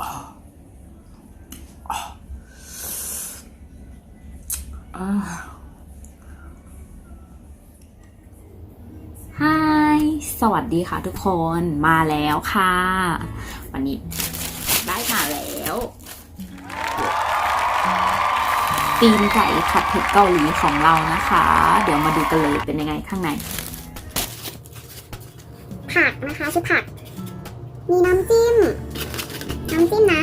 ฮายสวัสดีค่ะทุกคนมาแล้วค่ะ วันนี้ได้มาแล้วตีนไก่ผัดเผ็ดเกาหลีของเรานะคะ เดี๋ยวมาดูกันเลยเป็นยังไงข้างในผักนะคะชุดผัก มีน้ำจิ้ม น้ำจิ้มนะ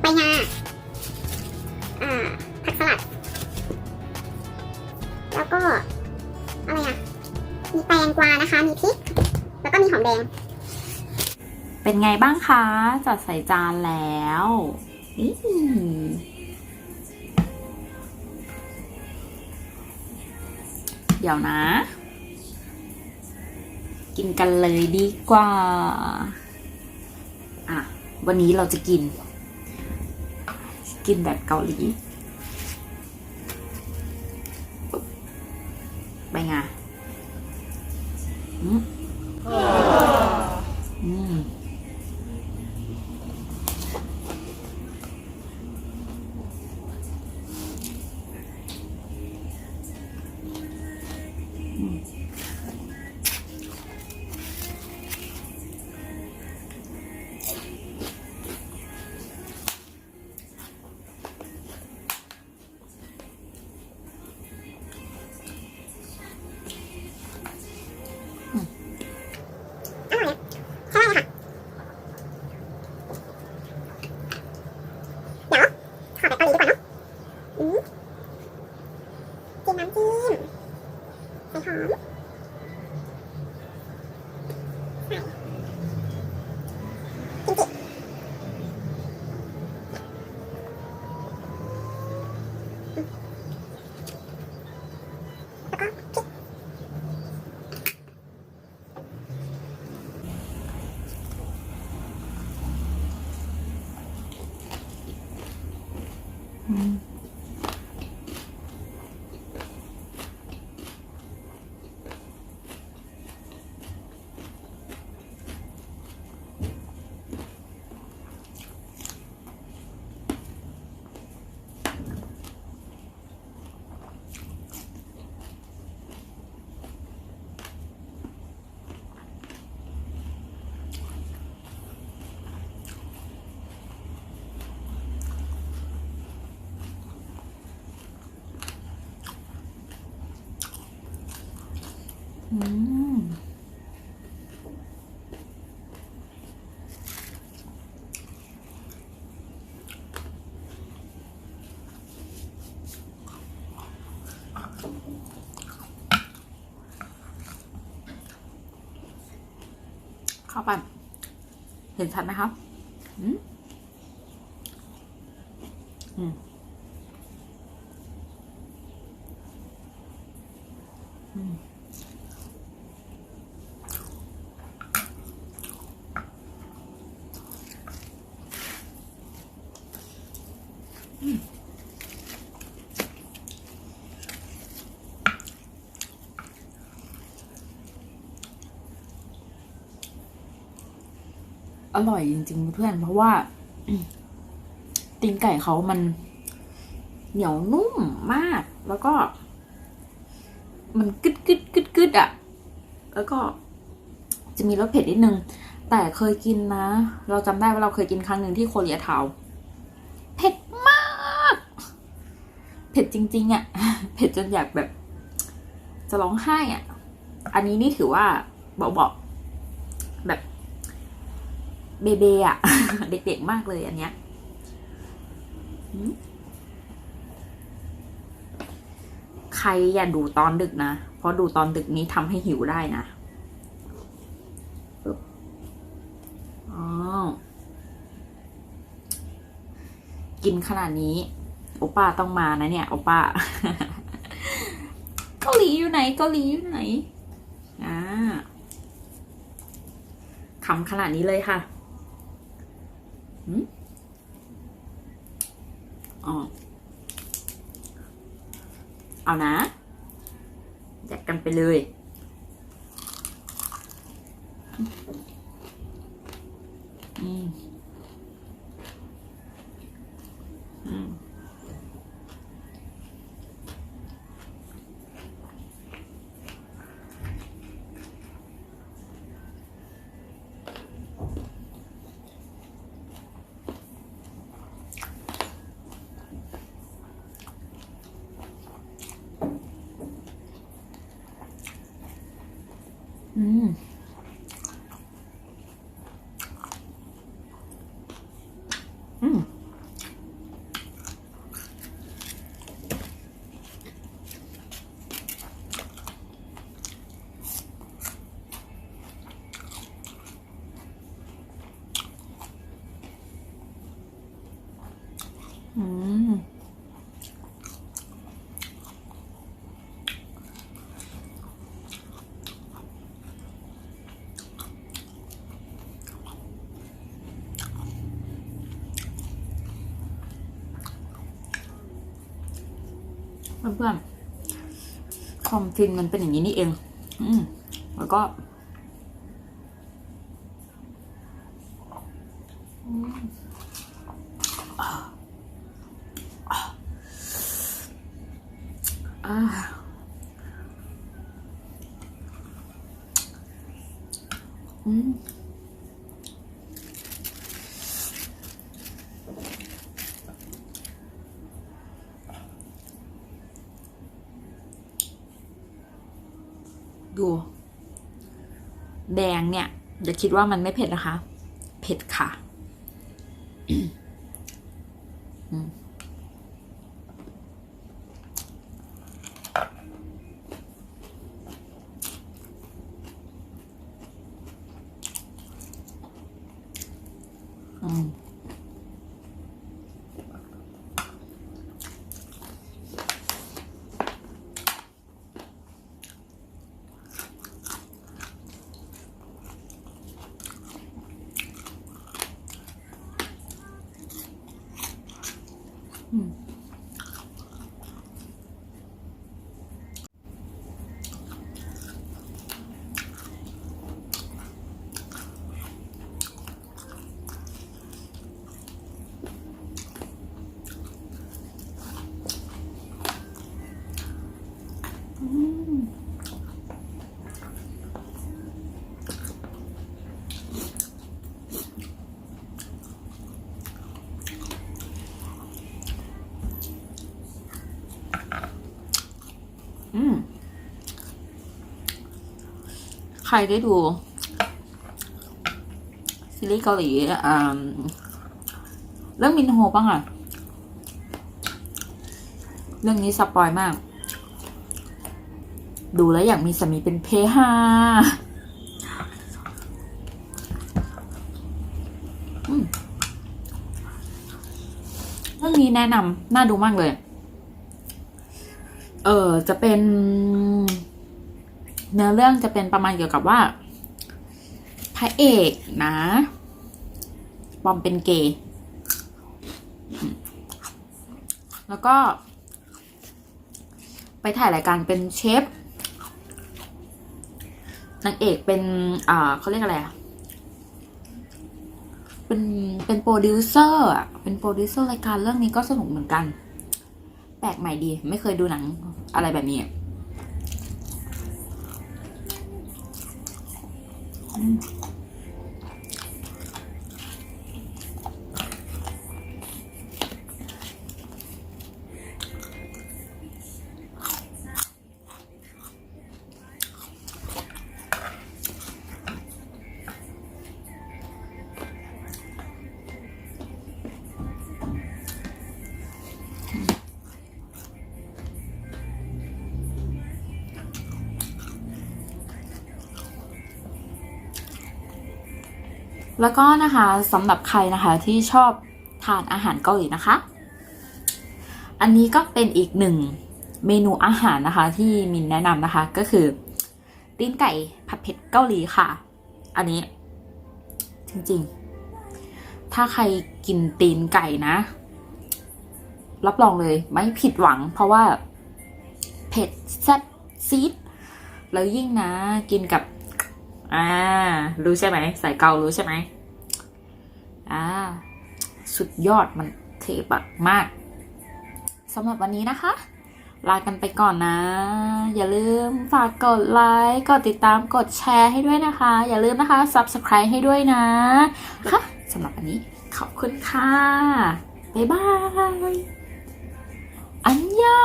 ใบงาอ่า ผักสลัด แล้วก็ อะไรอะ มีแตงกวานะคะ มีพริก แล้วก็มีหอมแดง เป็นไงบ้างคะ จัดใส่จานแล้วเดี๋ยวนะ กินกันเลยดีกว่า วันนี้เราจะกิน กินแบบเกาหลี ใอืมแล้วก็พริกอืมเข้าไป เห็นชัดไหมครับ อืมอืมอืม อร่อยจริงๆเพื่อน เพราะว่าตีนไก่เขามันเหนียวนุ่มมาก แล้วก็ มันกึดกึดกึดกึดอะ แล้วก็จะมีรสเผ็ดนิดนึง แต่เคยกินนะ เราจำได้ว่าเราเคยกินครั้งหนึ่งที่โคเรียทาวเผ็ดมาก เผ็ดจริง ๆ อะ เผ็ดจนอยากแบบ จะร้องไห้อะ อันนี้นี่ถือว่าเบาๆแบบ เบเบอะ เด็กๆมากเลยอันเนี้ยใครอย่าดูตอนดึกนะ เพราะดูตอนดึกนี้ทำให้หิวได้นะอ๋อกินขนาดนี้ โอป้าต้องมานะเนี่ย โอป้า เกาหลีอยู่ไหน เกาหลีอยู่ไหน อ่าคำขนาดนี้เลยค่ะ อ๋อเอานะแยกกันไปเลย อืม Mm. เพื่อนๆความฟินมันเป็นอย่างนี้นี่เอง อืมแล้วก็อืมอ่าอ่าอืม ดู แดงเนี่ยอย่าคิดว่ามันไม่เผ็ดนะคะ เผ็ดค่ะ อืมใครได้ดูซีรีส์เกาหลีอ่าเรื่องมินโฮบ้างอะเรื่องนี้สปอยมาก ดูแล้วอยากมีสามีเป็นเพฮาเรื่องนี้แนะนำน่าดูมากเลย เออจะเป็นเนื้อเรื่องจะเป็นประมาณเกี่ยวกับว่า พระเอกนะปอมเป็นเกย์แล้วก็ ไปถ่ายรายการเป็นเชฟนางเอกเป็นอ่าเขาเรียกอะไรอะเป็นเป็นโปรดิวเซอร์อะเป็นโปรดิวเซอร์รายการเรื่องนี้ก็สนุกเหมือนกัน แปลกใหม่ดี ไม่เคยดูหนังอะไรแบบนี้ แล้วก็นะคะสำหรับใครนะคะที่ชอบทานอาหารเกาหลีนะคะ อันนี้ก็เป็นอีกหนึ่งเมนูอาหารนะคะ ที่มินแนะนำนะคะ ก็คือตีนไก่ผัดเผ็ดเกาหลีค่ะ อันนี้ จริงๆ ถ้าใครกินตีนไก่นะ รับรองเลยไม่ผิดหวัง เพราะว่าเผ็ดแซ่บซีดแล้วยิ่งนะกินกับ อ่า รู้ใช่ไหมสายเการู้ใช่ไหมอ่า สุดยอดมันเทบักมากสำหรับวันนี้นะคะ ลากันไปก่อนนะ อย่าลืมฝากกดไลค์กดติดตามกดแชร์ให้ด้วยนะคะ อย่าลืมนะคะ subscribe ให้ด้วยนะ ค่ะสำหรับวันนี้ขอบคุณค่ะ บ๊ายบาย อันยา